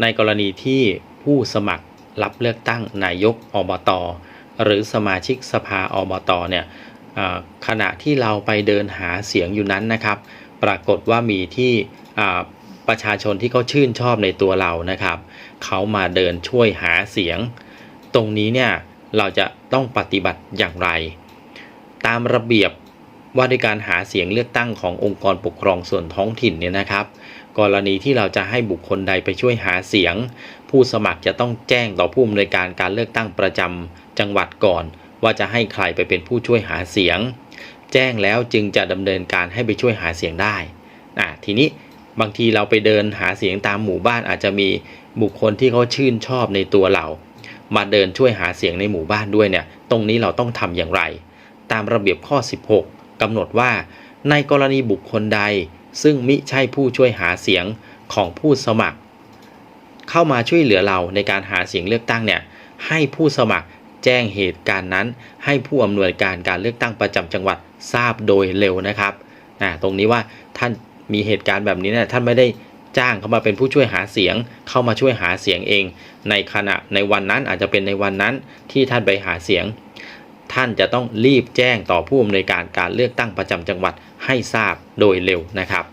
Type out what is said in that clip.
ในกรณีที่ผู้สมัครรับเลือกตั้งนายกอบตหรือสมาชิกสภาอบตเนี่ยขณะที่เราไปเดินหาเสียงอยู่นั้นนะครับ ปรากฏว่ามีที่ประชาชนที่เขาชื่นชอบในตัวเรานะครับ เขามาเดินช่วยหาเสียง ตรงนี้เนี่ยเราจะต้องปฏิบัติอย่างไร ตามระเบียบ ว่าด้วยการหาเสียงเลือกตั้งขององค์กรปกครองส่วนท้องถิ่นเนี่ยนะครับ กรณีที่เราจะให้บุคคลใดไปช่วยหาเสียง ผู้สมัครจะต้องแจ้งต่อผู้อำนวยการการเลือกตั้งประจำจังหวัดก่อน ว่าจะให้ใครไปเป็นผู้ช่วยหาเสียง แจ้งแล้วจึงจะดำเนินการให้ไปช่วยหาเสียงได้อะทีนี้บางทีเราไปเดินหาเสียงตามหมู่บ้านอาจจะมีบุคคลที่เขาชื่นชอบในตัวเรา มาเดินช่วยหาเสียงในหมู่บ้านด้วยเนี่ย ตรงนี้เราต้องทำอย่างไร ตามระเบียบข้อ 16 กำหนดว่า ในกรณีบุคคลใด ซึ่งมิใช่ผู้ช่วยหาเสียงของผู้สมัคร เข้ามาช่วยเหลือเราในการหาเสียงเลือกตั้งเนี่ยให้ผู้สมัครแจ้งเหตุการณ์นั้น ให้ผู้อำนวยการการเลือกตั้งประจำจังหวัดทราบโดยเร็วนะครับตรงนี้ว่าท่านมีเหตุการณ์แบบนี้เนี่ยท่านไม่ได้จ้างเขามาเป็นผู้ช่วยหาเสียง เข้ามาช่วยหาเสียงเอง ในขณะในวันนั้นอาจจะเป็นในวันนั้นที่ท่านไปหาเสียง ท่านจะต้องรีบแจ้งต่อผู้อำนวยการการเลือกตั้งประจำจังหวัดให้ทราบโดยเร็วนะครับ